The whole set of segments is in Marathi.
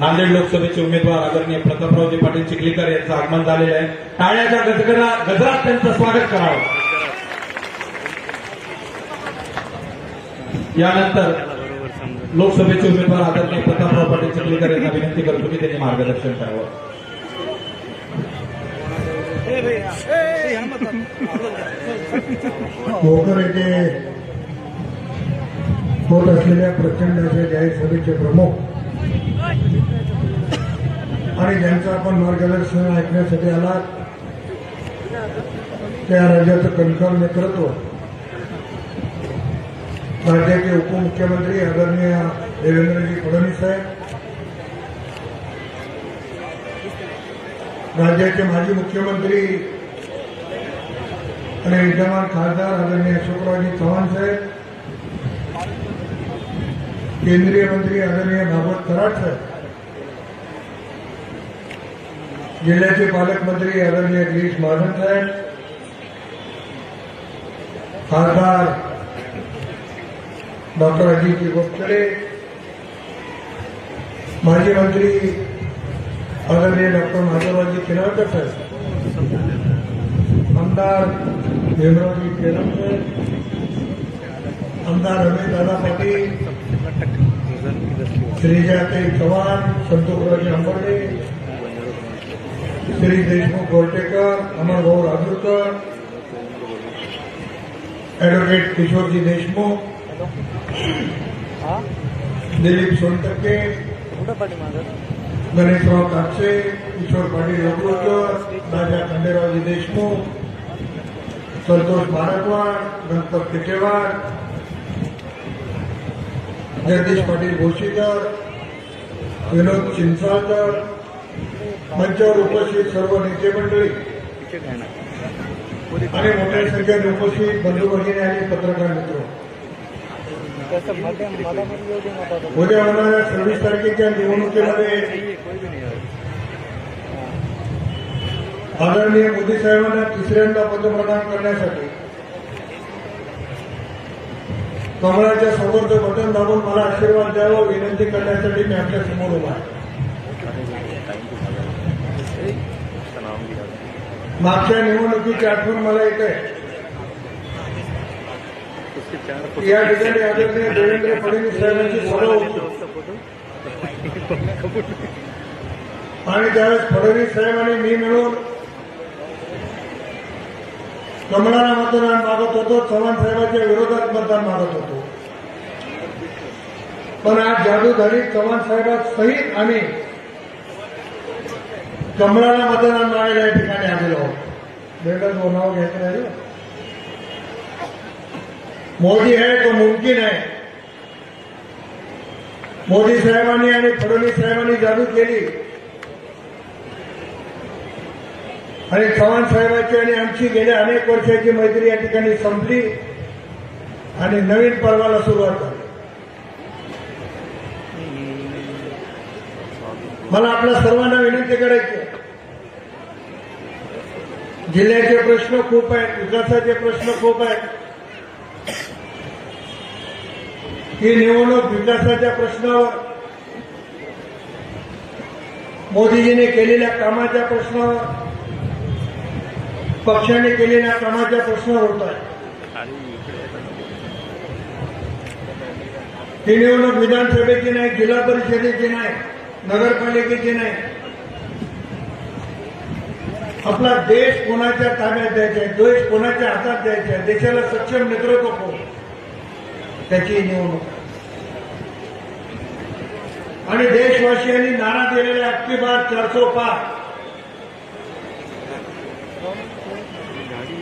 नांदेड लोकसभेचे उमेदवार आदरणीय प्रतापरावजी पाटील चिखलीकर यांचं आगमन झालेलं आहे. टाळ्याच्या गजगरा गजरात त्यांचं स्वागत करावं. यानंतर लोकसभेचे उमेदवार आदरणीय प्रतापराव पाटील चिखलीकर यांना विनंती करतो की त्यांनी मार्गदर्शन करावं. भोकर येथे होत असलेल्या प्रचंड अशा जाहीर सभेचे प्रमुख आणि ज्यांचं आपण मार्गदर्शन ऐकण्यासाठी आलात त्या राज्याचं कणखर नेतृत्व राज्याचे उपमुख्यमंत्री आदरणीय देवेंद्रजी फडणवीस साहेब राज्याचे माजी मुख्यमंत्री आणि विद्यमान खासदार आदरणीय अशोकरावजी चव्हाण साहेब केंद्रीय मंत्री आदरणीय भागवत कराड साहेब जिल्ह्याचे पालकमंत्री आदरणीय गिरीश महाजन साहेब खासदार डॉक्टर अजितजी गोपचडे माजी मंत्री आदरणीय डॉक्टर माधवरावजी किनाळकर साहेब आमदार भीमरावजी केरमकर आमदार रमेशदादा पाटील श्रीजाताई चव्हाण संतोषरावजी आंबर्डे श्री देशमुख गोरटेकर अमरभाऊ राजूरकर ऍडव्होकेट किशोरजी देशमुख दिलीप सोनटक्के गणेशराव कापसे किशोर पाटील अग्रोकर राजा खंडेरावजी देशमुख संतोष बारकवाड गणपत टिकेवाड जगदीश पाटील भोशीकर विनोद चिंचाळकर मंचावर उपस्थित सर्व नेते मंडळी आणि मोठ्या संख्येने उपस्थित बंधू भगिनी आणि पत्रकार मित्र. उद्या होणाऱ्या सव्वीस तारखेच्या निवडणुकीमध्ये आदरणीय मोदी साहेबांना तिसऱ्यांदा पंतप्रधान करण्यासाठी कमळाच्या समोरचं बटन दाबून मला आशीर्वाद द्यावा विनंती करण्यासाठी मी आपल्यासमोर उभा आहे. मागच्या निवडणुकीची आठवण मला येत आहे. या ठिकाणी आदरणीय देवेंद्र फडणवीस साहेबांची सभा होती. आणि त्यावेळेस फडणवीस साहेब आणि मी मिळून कमळाला मतदान मागत होतो चव्हाण साहेबांच्या विरोधात मतदान मागत होतो. पण आज जादूधारी चव्हाण साहेबांसहित आम्ही कमळाला मतदान मागायला या ठिकाणी आलेलो आहोत. वेगळं तो नाव घ्यायचं नाही मोदी है तो मुमकिन है मोदी साहेबांनी आणि फडणवीस साहेबांनी जादू केली. आणि चव्हाण साहेबांची आणि आमची गेल्या अनेक वर्षाची मैत्री या ठिकाणी संपली आणि नवीन पर्वाला सुरुवात झाली. मला आपल्या सर्वांना विनंती करायची जिल्ह्याचे प्रश्न खूप आहेत विकासाचे प्रश्न खूप आहेत. ही निवडणूक विकासाच्या प्रश्नावर मोदीजीने केलेल्या कामाच्या प्रश्नावर पक्षाने केलेल्या कामाच्या प्रश्नावर होत आहे. ही निवडणूक विधानसभेची नाही जिल्हा परिषदेची नाही नगरपालिकेची नाही. आपला देश कोणाच्या ताब्यात द्यायचा आहे देश कोणाच्या हातात द्यायचा आहे देशाला सक्षम नेतृत्व कोण? त्याची निवडणूक. आणि देशवासियांनी नारा दिलेला अक्की बार चारसो पार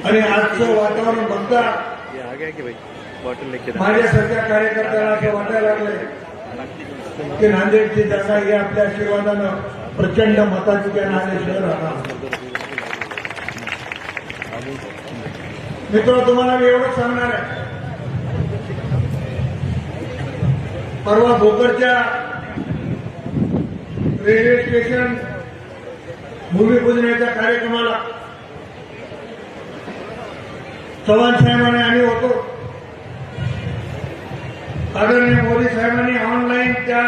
आणि आजचं वातावरण बघता ये कि माझ्यासारख्या कार्यकर्त्याला असं वाटायला लागले की नांदेडची जागा ही आपल्या आशीर्वादानं प्रचंड मताधिक्यानं शहर राहणार मित्र तुम्हाला मी एवढंच सांगणार आहे. परवा भोकरच्या रेल्वे स्टेशन भूमिपूजनाच्या कार्यक्रमाला चव्हाण साहेबांनी आम्ही होतो. आदरणीय मोदी साहेबांनी ऑनलाईन त्या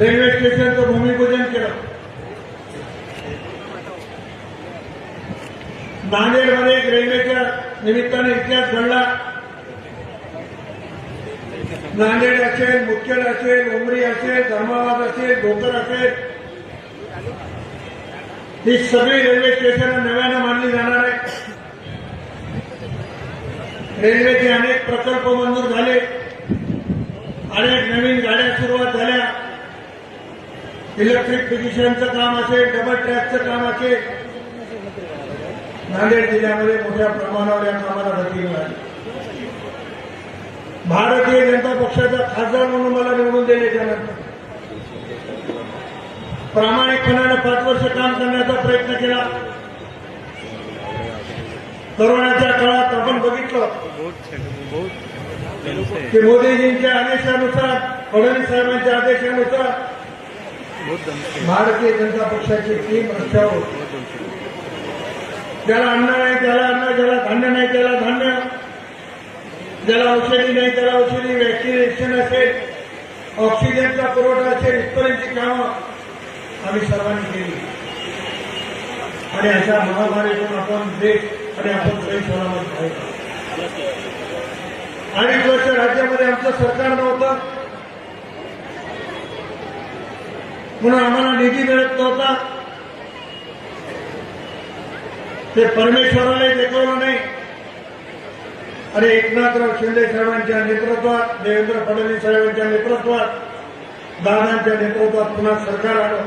रेल्वे स्टेशनचं भूमिपूजन केलं. नांदेडमध्ये एक रेल्वेच्या निमित्ताने इतिहास घडला. नांदेड असेल मुदखेड असेल उमरी असेल धर्माबाद असेल भोकर असेल. ही सगळी रेल्वे स्टेशन नव्यानं मानली जाणार आहे. रेल्वेचे अनेक प्रकल्प मंजूर झाले. अनेक नवीन गाड्या सुरुवात झाल्या. इलेक्ट्रिफिकेशनचं काम असेल डबल ट्रॅकचं काम असेल नांदेड जिल्ह्यामध्ये मोठ्या प्रमाणावर या कामाला गती मिळाली भारतीय जनता पक्षाचा खासदार म्हणून मला निवडून दिले त्यानंतर प्रामाणिकपणानं पाच वर्ष काम करण्याचा प्रयत्न केला कोरोनाच्या काळात आपण बघितलं की मोदीजींच्या आदेशानुसार फडणवीस साहेबांच्या आदेशानुसार भारतीय जनता पक्षाची टीम रस्त्यावर होती. ज्याला अन्न नाही त्याला अन्न ज्याला धान्य नाही त्याला धान्य. ज्याला औषधी नाही त्याला औषधी. वॅक्सिनेशन असेल ऑक्सिजनचा पुरवठा असेल इथपर्यंतची कामं आम्ही सर्वांनी केली. आणि अशा महामारीतून आपण देश आणि आपण सही सलामत अनेक वर्ष राज्यामध्ये आमचं सरकार नव्हतं. म्हणून आम्हाला निधी मिळत नव्हता. ते परमेश्वराला देखवलं नाही. आणि एकनाथराव शिंदे साहेबांच्या नेतृत्वात देवेंद्र फडणवीस साहेबांच्या नेतृत्वात दादांच्या नेतृत्वात पुन्हा सरकार आलं.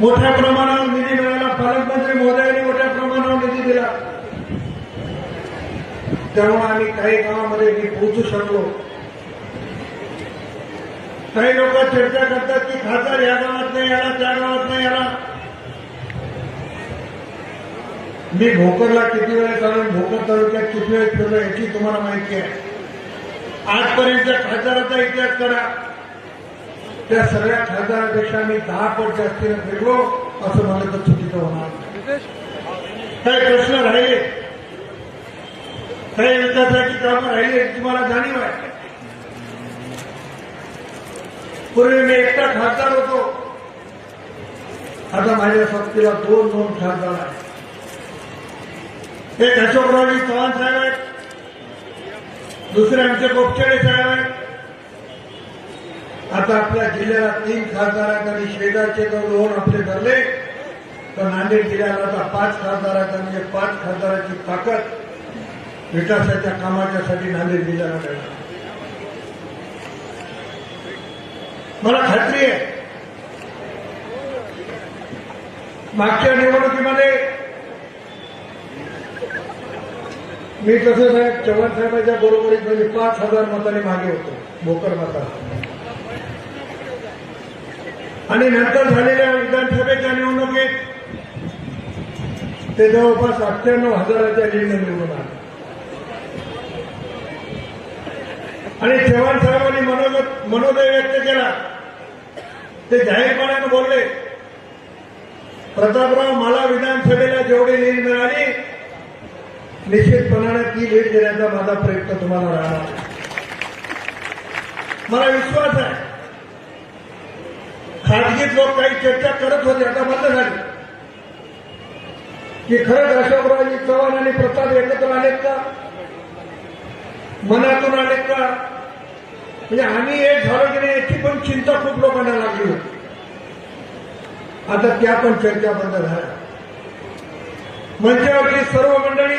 मोठ्या प्रमाणावर निधी मिळाला. पालकमंत्री महोदयांनी मोठ्या प्रमाणावर निधी दिला. त्यामुळे आम्ही काही गावामध्ये मी पोहोचू शकलो. काही लोक चर्चा करतात की खासदार या गावात नाही आला त्या गावात नाही आला मी भोकरला किती वेळेस आलो भोकर तालुक्यात किती वेळेस फिरलो याची तुम्हाला माहिती आहे. आजपर्यंत खासदाराचा इतिहास करा त्या सगळ्या खासदारापेक्षा मी दहा पट जास्तीनं फिरलो असं म्हणलं तर चुकीचं होणार. काही प्रश्न राहिले? काही विकासाची कामं राहिली तुम्हाला जाणीव आहे? पूर्वी मी एकटा खासदार होतो. आता माझ्या सोबतीला दोन दोन खासदार आहेत. एक अशोकरावजी चव्हाण साहेब आहेत. दुसरे आमचे गोपचडे साहेब आहेत. आता आपल्या जिल्ह्याला तीन खासदार आणि शेजारचे जर दोन आपले धरले. तर नांदेड जिल्ह्याला आता पाच खासदार म्हणजे पाच खासदाराची ताकद विकासाच्या कामाच्यासाठी नांदेड जिल्ह्याला मिळणार मला खात्री आहे. मागच्या निवडणुकीमध्ये मी कसं साहेब चव्हाण साहेबांच्या बरोबरीत म्हणजे पाच हजार मतांनी मागे होतो भोकर मता आणि नंतर झालेल्या विधानसभेच्या निवडणुकीत ते जवळपास अठ्ठ्याण्णव हजाराच्या लीडने निवडून आले आणि चव्हाण साहेबांनी मनोदय व्यक्त केला. ते जाहीरपणाने बोलले. प्रतापराव मला विधानसभेला जेवढी लीड मिळाली निश्चितपणाने ती लीड देण्याचा माझा प्रयत्न तुम्हाला राहणार. मला विश्वास आहे. खाजगीत लोक काही चर्चा करत होते आता बंद झाली. की खरंच अशोकरावजी चव्हाण आणि प्रताप एकत्र आलेत का? मनातून आलेत का? म्हणजे आम्ही एक झालो की नाही याची पण चिंता खूप लोकांना लागली होती. आता त्या पण चर्चा बंद झाल्या. म्हणजे मंचावरची सर्व मंडळी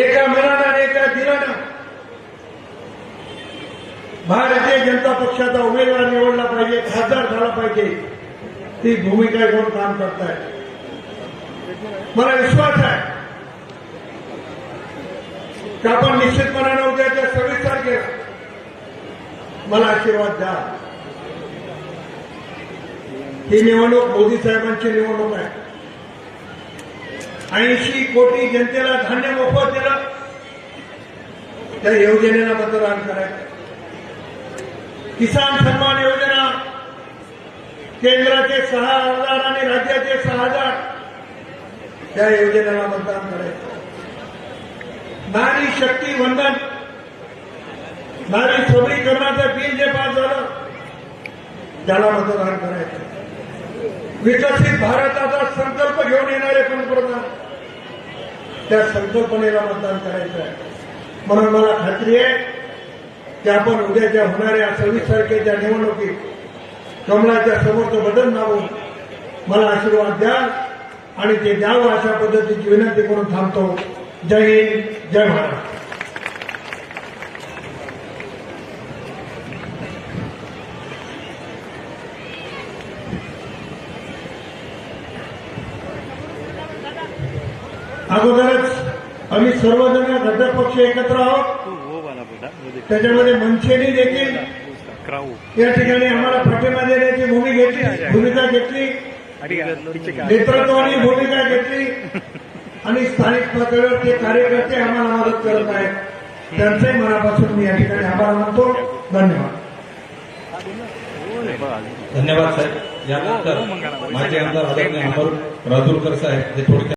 एका मनानं आणि एका दिलानं भारतीय जनता पक्षाचा उमेदवार निवडला पाहिजे खासदार झाला पाहिजे ती भूमिका घेऊन काम करतायत मला विश्वास आहे. की आपण निश्चितपणानं उद्याच्या सव्वीस तारखेला. मला आशीर्वाद द्या. ही निवडणूक मोदी साहेबांची निवडणूक आहे. ऐंशी कोटी जनतेला धान्य मोफत दिलं. त्या योजनेला मतदान करायचं. किसान सन्मान योजना. केंद्राचे सहा हज़ार आणि राज्याचे सहा हज़ार. त्या योजनेला मतदान करायचं. नारी शक्ती वंदन. नारी सबलीकरणाचं बिल जे पास झालं त्याला मतदान करायचं. विकसित भारताचा संकल्प घेऊन येणारे पंतप्रधान त्या संकल्पनेला मतदान करायचं आहे. म्हणून मला खात्री आहे की आपण उद्याच्या होणाऱ्या सव्वीस तारखेच्या निवडणुकीत कमलाच्या समोरचं बटन दाबून मला आशीर्वाद द्या आणि ते द्यावं अशा पद्धतीची विनंती करून थांबतो. जय हिंद जय महाराष्ट्र अगोदरच आम्ही सर्वजण घटक पक्ष एकत्र आहोत. त्याच्यामध्ये मनसेनी देखील या ठिकाणी आम्हाला पाठिंबा देण्याची भूमी घेतली भूमिका घेतली. नेतृत्वाने भूमिका घेतली. आणि स्थानिक पातळीवर ते कार्यकर्ते आम्हाला मदत करत आहेत. त्यांचे मनापासून मी या ठिकाणी आभार मानतो. धन्यवाद. धन्यवाद साहेब. यानंतर माझे आमदार आदरणीय अमर राजूरकर साहेब हे थोडक्यात